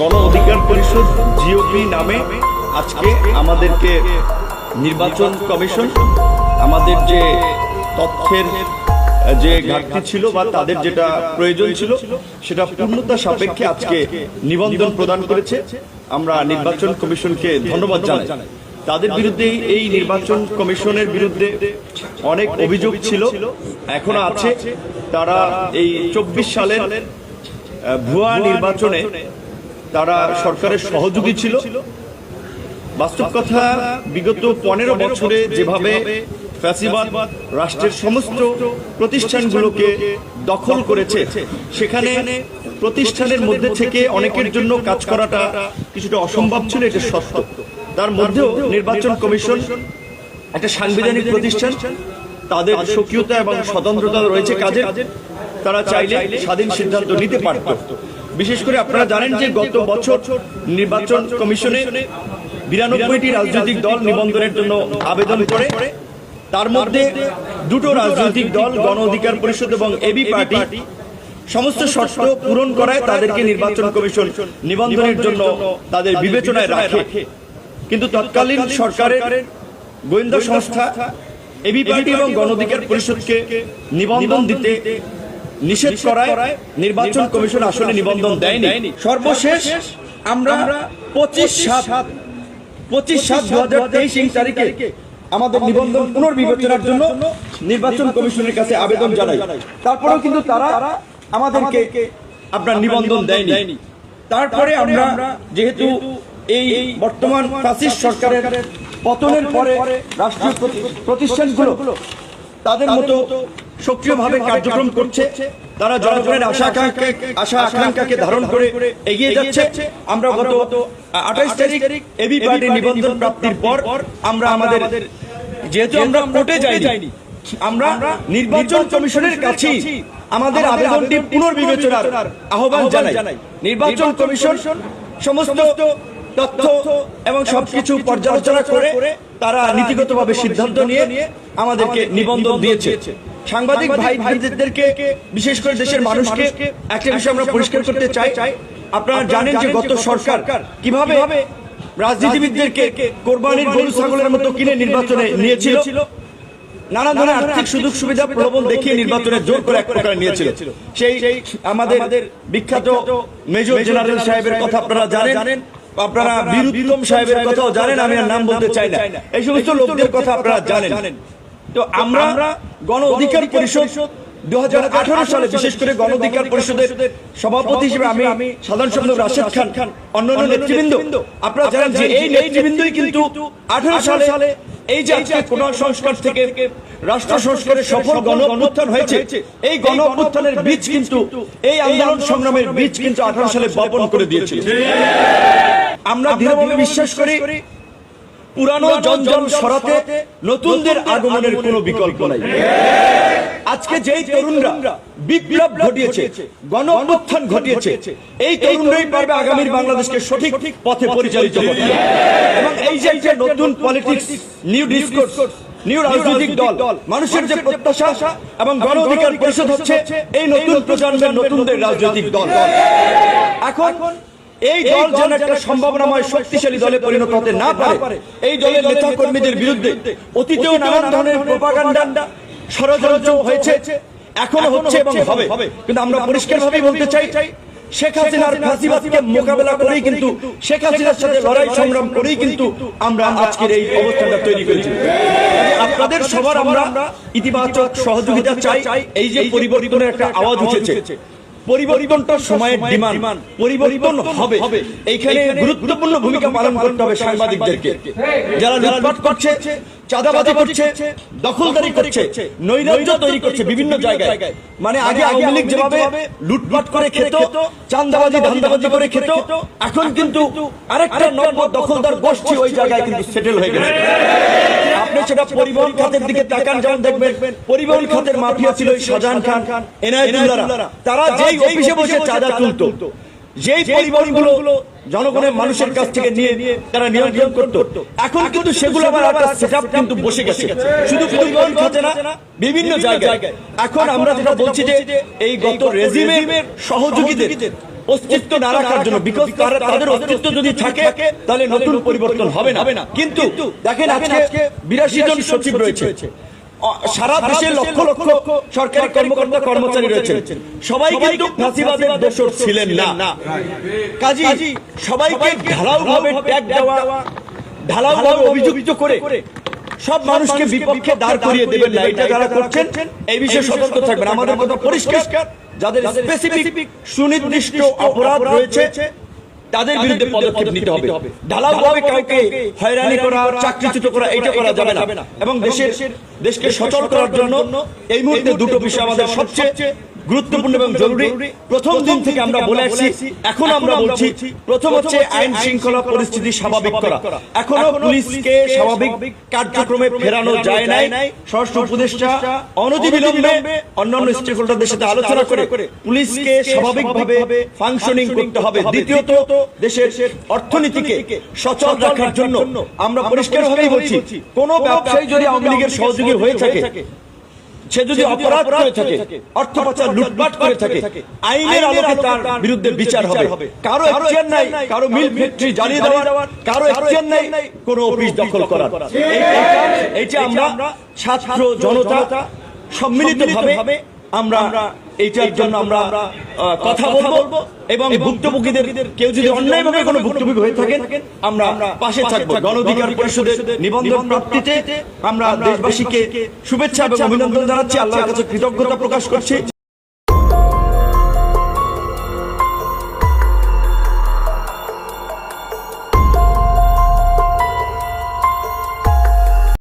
গণ অধিকার পরিষদ জিওপি নামে আজকে আমাদেরকে নির্বাচন কমিশন, আমাদের যে তথ্যের, যে ঘাটতি ছিল বা তাদের যেটা প্রয়োজন ছিল, সেটা পূর্ণতা সাপেক্ষে আজকে নিবন্ধন প্রদান করেছে। আমরা নির্বাচন কমিশনকে ধন্যবাদ জানাই। তাদের বিরুদ্ধে এই নির্বাচন কমিশনের বিরুদ্ধে অনেক অভিযোগ ছিল, এখনও আছে। তারা এই চব্বিশ সালের ভুয়া নির্বাচনে তারা সরকারের সহযোগী ছিল। বাস্তব কথা, বিগত পনেরো বছরে যেভাবে ফ্যাসিবাদ, রাষ্ট্রের সমস্ত প্রতিষ্ঠানগুলোকে দখল করেছে, সেখানে প্রতিষ্ঠানের মধ্যে থেকে অনেকের জন্য কাজ করাটা কিছুটা অসম্ভব ছিল, এটা সত্য। তার মধ্যেও নির্বাচন কমিশন, একটা সাংবিধানিক প্রতিষ্ঠান, তাদের স্বকীয়তা এবং স্বতন্ত্রতা রয়েছে কাজের। তারা চাইলে স্বাধীন সিদ্ধান্ত নিতে পারত। বিশেষ করে আপনারা জানেন যে গত বছর নির্বাচন কমিশনে বিরানব্বইটি রাজনৈতিক দল নিবন্ধনের জন্য আবেদন করে। তার মধ্যে দুটো রাজনৈতিক দল, গণ অধিকার পরিষদ এবং এবি পার্টি, সমস্ত শর্ত পূরণ করায় তাদেরকে নির্বাচন কমিশন নিবন্ধনের জন্য তাদের বিবেচনায় রাখে। কিন্তু তৎকালীন সরকারের গোয়েন্দা সংস্থা, এবি পার্টি এবং গণ অধিকার পরিষদকে নিবন্ধন দিতে নিষেধ করায় নির্বাচন কমিশন আসলে নিবন্ধন দেয়নি। সর্বশেষ আমরা পঁচিশ সাত সাত পঁচিশ সাত দু হাজার তেইশ তারিখে আমাদের নিবন্ধন পুনর্বিবেচনার জন্য নির্বাচন কমিশনের কাছে আবেদন জানাই। তারপরেও কিন্তু তারা আমাদেরকে আপনার নিবন্ধন দেয়নি। তারপরে আমরা যেহেতু এই বর্তমান ফ্যাসিস্ট সরকারের পতনের পরে রাষ্ট্রীয় প্রতি- প্রতিষ্ঠানগুলো তাদের মতো সক্রিয়ভাবে কার্যক্রম করছে তারা জনগণের আশা আশা আকাঙ্ক্ষাকে ধারণ করে এগিয়ে যাচ্ছে। আমরা গত আঠাইশ তারিখ এবি পার্টি নিবন্ধন প্রাপ্তির পর আমরা আমাদের যেহেতু আমরা কোর্টে যাইনি আমরা নির্বাচন কমিশনের কাছে আমাদের আবেদনটি পুনর্বিবেচনার আহ্বান জানাই। নির্বাচন কমিশন সমস্ত তথ্য এবং সবকিছু পর্যালোচনা করে তারা নীতিগতভাবে সিদ্ধান্ত নিয়ে আমাদেরকে নিবন্ধন দিয়েছে। সাংবাদিক ভাই ভাইদেরকে বিশেষ করে দেশের মানুষকে একটা বিষয় আমরা পরিষ্কার করতে চাই। আপনারা জানেন যে গত সরকার কীভাবে রাজনীতিবিদদেরকে কোরবানির গরু ছাগলের মতো কিনে নির্বাচনে নিয়েছিল। নানা ধরনের আর্থিক সুযোগ সুবিধা প্রলোভন দেখিয়ে নির্বাচনে জোর করে এক প্রকার নিয়েছিল। সেই আমাদের বিখ্যাত মেজর জেনারেল সাহেবের কথা আপনারা জানেন। আপনারা বীরুত্তম সাহেবের কথাও জানেন আমি আর নাম বলতে চাই না। এই সমস্ত লোকদের কথা আপনারা জানেন। তো আমরা গণ অধিকার পরিষদ দু সালে বিশেষ করে গণ অধিকার পরিষদের সভাপতি হিসেবে আমি সাধারণ সম্পাদক রাশেদ খান খান অন্যান্য নেতৃবৃন্দ। আপনারা জানেন যে এই নেতৃবৃন্দই কিন্তু আঠারো সালে এই যে আজকে সংস্কার থেকে রাষ্ট্র সংস্কারের সফল গণ অভ্যুত্থান হয়েছে। এই গণ অভ্যুত্থানের বীজ কিন্তু এই আন্দোলন সংগ্রামের বীজ কিন্তু আঠারো সালে বপন করে দিয়েছিল আমরা দৃঢ়ভাবে বিশ্বাস করি পুরানো জঞ্জল সরাতে নতুনদের আগমনের কোনো বিকল্প নাই। আজকে যেই তরুণরা বিপ্লব ঘটিয়েছে গণ অভ্যুত্থান ঘটিয়েছে এই তরুণরাই পারবে আগামীর বাংলাদেশকে সঠিক পথে পরিচালিত করতে এবং এই যে যে নতুন পলিটিক্স নিউ ডিসকোর্স নিউ রাজনৈতিক দল মানুষের যে প্রত্যাশা এবং গণ অধিকার পরিষদ হচ্ছে এই নতুন প্রজন্মের নতুনদের রাজনৈতিক দল। এখন এই দল যেন একটা সম্ভাবনাময় শক্তিশালী দলে পরিণত হতে না পারে। এই দলের নেতা কর্মীদের বিরুদ্ধে অতীতেও নানান ধরনের প্রোপাগান্ডা ষড়যন্ত্র হয়েছে এখনও হচ্ছে এবং হবে। কিন্তু আমরা পরিষ্কার ভাবে বলতে চাই শেখ হাসিনার ফাঁসিবাদকে মোকাবেলা করেই কিন্তু শেখ হাসিনার সাথে লড়াই সংগ্রাম করেই কিন্তু আমরা আজকের এই অবস্থানটা তৈরি করেছি। আপনাদের সবার আমরা ইতিবাচক সহযোগিতা চাই এই যে পরিবর্তনের একটা আওয়াজ উঠেছে। পরিবর্তনটা সময়ের ডিমান্ড পরিবর্তন হবে। এইখানে গুরুত্বপূর্ণ ভূমিকা পালন করতে হবে সাংবাদিকদেরকে। যারা লুটপাট করছে চাঁদাবাজি করছে দখলদারি করছে নৈরাজ্য তৈরি করছে বিভিন্ন জায়গায়। মানে আগে আওয়ামী লীগ যেভাবে লুটপাট করে খেত চাঁদাবাজি ধান্দাবাজি করে খেত এখন কিন্তু আরেকটা নব্য দখলদার গোষ্ঠী ওই জায়গায় কিন্তু সেটেল হয়ে গেছে। আপনি সেটা পরিবহন খাতের দিকে তাকান যেমন দেখবেন পরিবহন খাতের মাফিয়া ছিল শাহজাহান খান এনায়েতুল্লাহরা তারা যেই অফিসে বসে চাঁদা তুলতো যেই পরিবহনগুলো জনগণের মানুষের কাছ থেকে নিয়ে তারা নিয়ন্ত্রণ করতো। এখন কিন্তু সেগুলো আবার একটা সেটআপ কিন্তু বসে গেছে। শুধু পরিবহন খাতে না বিভিন্ন জায়গায়। এখন আমরা যেটা বলছি যে এই গত রেজিমের সহযোগীদের অস্তিত্ব না রাখার জন্য বিকজ তাদের অস্তিত্ব যদি থাকে তাহলে নতুন পরিবর্তন হবে না। কিন্তু দেখেন আজকে বিরাশি জন সচিব রয়েছে। সারা দেশে লক্ষ লক্ষ সরকারি কর্মকর্তা কর্মচারী রয়েছেন। সবাই কিন্তু ফাঁসিবাদের দোষর ছিলেন না। কাজী সবাইকে ঢালাও ভাবে ট্যাগ দেওয়া ঢালাও ভাবে অভিযুক্ত করে সব মানুষকে বিপক্ষে দাঁড় করিয়ে দেবেন না। এটা যারা করছেন এই বিষয়ে সতর্ক থাকবেন। আমাদের কথা পরিষ্কার। যাদের স্পেসিফিক সুনির্দিষ্ট অপরাধ রয়েছে তাদের বিরুদ্ধে পদক্ষেপ নিতে হবে। ঢালাও ভাবে কাউকে হয়রানি করা চাকরিচ্যুত করা এটা করা যাবে না। এবং দেশের দেশকে সচল করার জন্য এই মুহূর্তে দুটো বিষয় আমাদের সবচেয়ে গুরুত্বপূর্ণ এবং জরুরি। প্রথম দিন থেকে আমরা বলে আসছি এখন আমরা বলছি প্রথম হচ্ছে আইন শৃঙ্খলা পরিস্থিতি স্বাভাবিক করা। এখনও পুলিশকে স্বাভাবিক কার্যক্রমে ফেরানো যায় নাই। স্বরাষ্ট্র উপদেষ্টা অনতিবিলম্বে অন্যান্য স্টেক হোল্ডারদের সাথে আলোচনা করে পুলিশকে স্বাভাবিকভাবে ফাংশনিং করতে হবে। দ্বিতীয়ত দেশের অর্থনীতিকে সচল রাখার জন্য আমরা পরিষ্কারভাবেই বলছি কোন ব্যবসায়ী যদি আওয়ামী লীগের সহযোগী হয়ে থাকে সে যদি অপরাধ করে থাকে অর্থ পাচার লুটপাট করে থাকে আইনের আলোকে তার বিরুদ্ধে বিচার হবে। কারও একজন নাই কারও মিল ফ্যাক্টরি জ্বালিয়ে দেওয়ার কারও একজন নাই কোনো অফিস দখল করার। এইটা- আমরা ছাত্র জনতা সম্মিলিতভাবে আমরা এইটার জন্য আমরা কথা বলব এবং ভুক্তভোগীদের কেউ যদি অন্যায়ভাবে কোনো ভুক্তভোগী হয়ে থাকেন আমরা পাশে থাকব। গণ অধিকার পরিষদের নিবন্ধন প্রাপ্তিতে আমরা দেশবাসীকে শুভেচ্ছা এবং অভিনন্দন জানাচ্ছি। আল্লাহর কাছে কৃতজ্ঞতা প্রকাশ করছি।